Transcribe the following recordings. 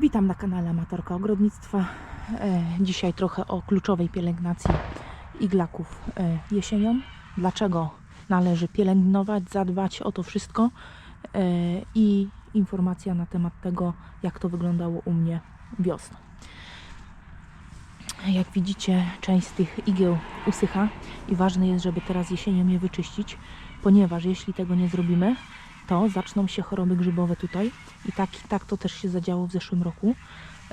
Witam na kanale Amatorka Ogrodnictwa. E, dzisiaj trochę o kluczowej pielęgnacji iglaków e, jesienią. Dlaczego należy pielęgnować, zadbać o to wszystko e, i informacja na temat tego, jak to wyglądało u mnie wiosną. Jak widzicie, część z tych igieł usycha i ważne jest, żeby teraz jesienią je wyczyścić, ponieważ jeśli tego nie zrobimy, to zaczną się choroby grzybowe tutaj i tak, tak to też się zadziało w zeszłym roku.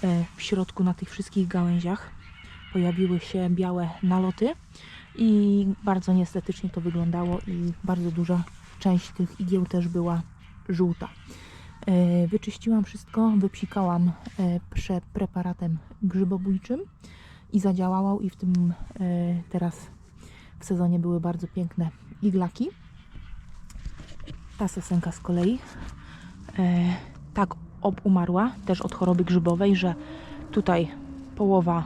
E, W środku na tych wszystkich gałęziach pojawiły się białe naloty i bardzo niestetycznie to wyglądało i bardzo duża część tych igieł też była żółta. E, Wyczyściłam wszystko, wypsikałam e, preparatem grzybobójczym i zadziałał i w tym teraz w sezonie były bardzo piękne iglaki. Ta sosenka z kolei e, tak obumarła też od choroby grzybowej, że tutaj połowa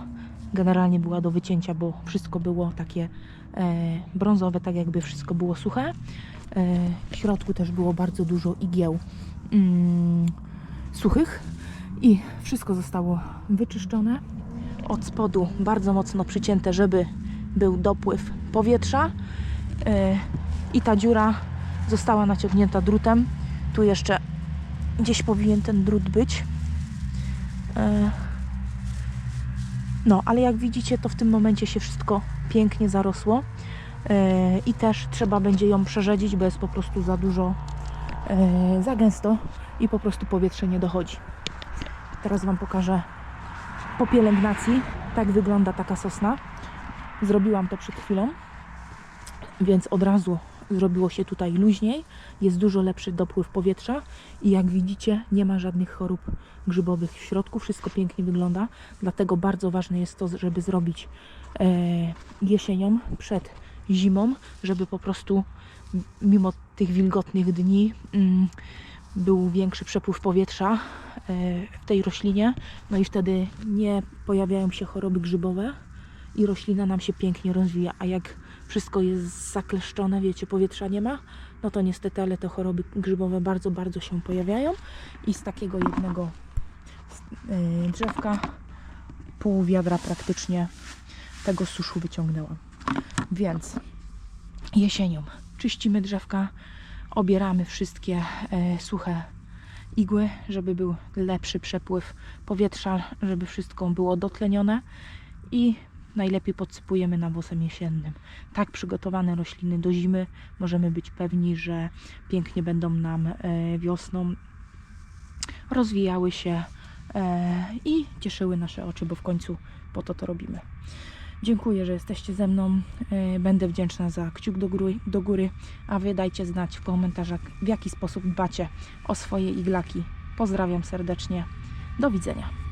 generalnie była do wycięcia, bo wszystko było takie e, brązowe, tak jakby wszystko było suche. E, w środku też było bardzo dużo igieł mm, suchych i wszystko zostało wyczyszczone. Od spodu bardzo mocno przycięte, żeby był dopływ powietrza e, i ta dziura została naciągnięta drutem. Tu jeszcze gdzieś powinien ten drut być. E, No, ale jak widzicie, to w tym momencie się wszystko pięknie zarosło. E, I też trzeba będzie ją przerzedzić, bo jest po prostu za dużo, e, za gęsto i po prostu powietrze nie dochodzi. Teraz Wam pokażę po pielęgnacji, tak wygląda taka sosna. Zrobiłam to przed chwilą, więc od razu zrobiło się tutaj luźniej, jest dużo lepszy dopływ powietrza i jak widzicie nie ma żadnych chorób grzybowych w środku, wszystko pięknie wygląda, dlatego bardzo ważne jest to, żeby zrobić e, jesienią przed zimą, żeby po prostu mimo tych wilgotnych dni mm, był większy przepływ powietrza e, w tej roślinie, no i wtedy nie pojawiają się choroby grzybowe i roślina nam się pięknie rozwija, a jak wszystko jest zakleszczone, wiecie, powietrza nie ma, no to niestety, ale te choroby grzybowe bardzo, bardzo się pojawiają i z takiego jednego yy, drzewka pół wiadra praktycznie tego suszu wyciągnęłam. Więc jesienią czyścimy drzewka, obieramy wszystkie e, suche igły, żeby był lepszy przepływ powietrza, żeby wszystko było dotlenione i najlepiej podsypujemy nawozem jesiennym. Tak przygotowane rośliny do zimy możemy być pewni, że pięknie będą nam e, wiosną rozwijały się e, i cieszyły nasze oczy, bo w końcu po to to robimy. Dziękuję, że jesteście ze mną. E, Będę wdzięczna za kciuk do góry, do góry, a Wy dajcie znać w komentarzach, w jaki sposób dbacie o swoje iglaki. Pozdrawiam serdecznie. Do widzenia.